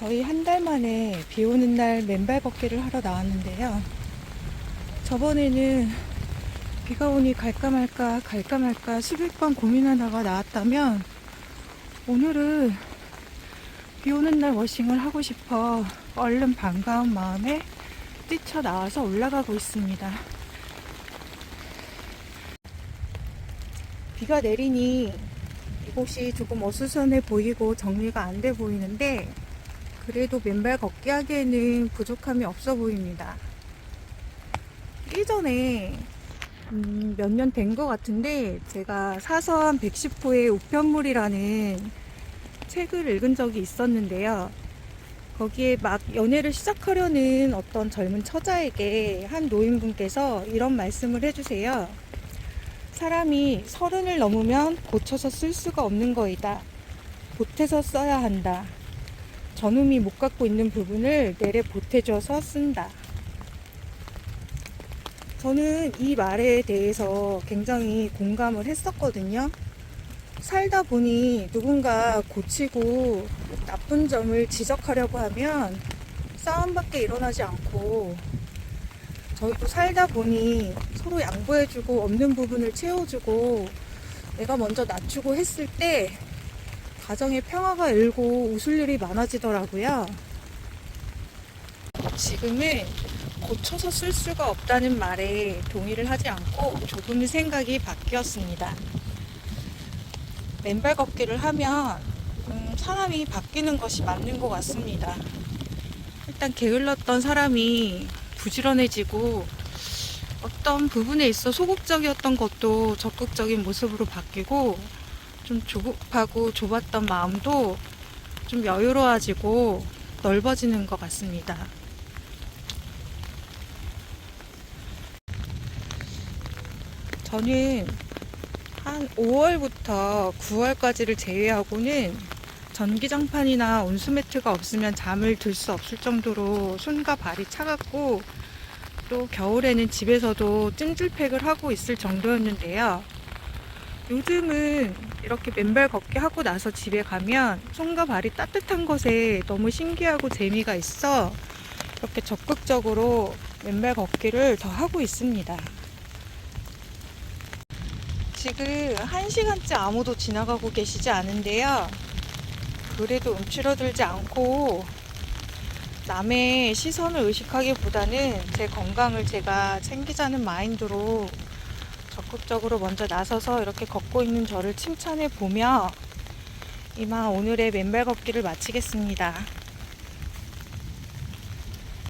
거의 한 달 만에 비 오는 날 맨발 걷기를 하러 나왔는데요. 저번에는 비가 오니 갈까 말까 갈까 말까 수백 번 고민하다가 나왔다면 오늘은 비 오는 날 워싱을 하고 싶어 얼른 반가운 마음에 뛰쳐 나와서 올라가고 있습니다. 비가 내리니 이곳이 조금 어수선해 보이고 정리가 안 돼 보이는데 그래도 맨발 걷기 하기에는 부족함이 없어 보입니다. 예전에 음, 몇 년 된 것 같은데 제가 사서한 110호의 우편물이라는 책을 읽은 적이 있었는데요. 거기에 막 연애를 시작하려는 어떤 젊은 처자에게 한 노인분께서 이런 말씀을 해주세요. 사람이 서른을 넘으면 고쳐서 쓸 수가 없는 거이다. 보태서 써야 한다. 저놈이 못 갖고 있는 부분을 내래 보태줘서 쓴다. 저는 이 말에 대해서 굉장히 공감을 했었거든요. 살다 보니 누군가 고치고 나쁜 점을 지적하려고 하면 싸움밖에 일어나지 않고 저희도 살다 보니 서로 양보해주고 없는 부분을 채워주고 내가 먼저 낮추고 했을 때 가정의 평화가 일고 웃을 일이 많아지더라고요. 지금은 고쳐서 쓸 수가 없다는 말에 동의를 하지 않고 조금 생각이 바뀌었습니다. 맨발 걷기를 하면 음, 사람이 바뀌는 것이 맞는 것 같습니다. 일단 게을렀던 사람이 부지런해지고 어떤 부분에 있어 소극적이었던 것도 적극적인 모습으로 바뀌고 좀 조급하고 좁았던 마음도 좀 여유로워지고 넓어지는 것 같습니다. 저는 한 5월부터 9월까지를 제외하고는 전기장판이나 온수매트가 없으면 잠을 들 수 없을 정도로 손과 발이 차갑고 또 겨울에는 집에서도 찜질팩을 하고 있을 정도였는데요. 요즘은 이렇게 맨발 걷기 하고 나서 집에 가면 손과 발이 따뜻한 것에 너무 신기하고 재미가 있어 이렇게 적극적으로 맨발 걷기를 더 하고 있습니다. 지금 한 시간째 아무도 지나가고 계시지 않은데요. 그래도 움츠러들지 않고 남의 시선을 의식하기보다는 제 건강을 제가 챙기자는 마인드로 적극적으로 먼저 나서서 이렇게 걷고 있는 저를 칭찬해 보며 이만 오늘의 맨발 걷기를 마치겠습니다.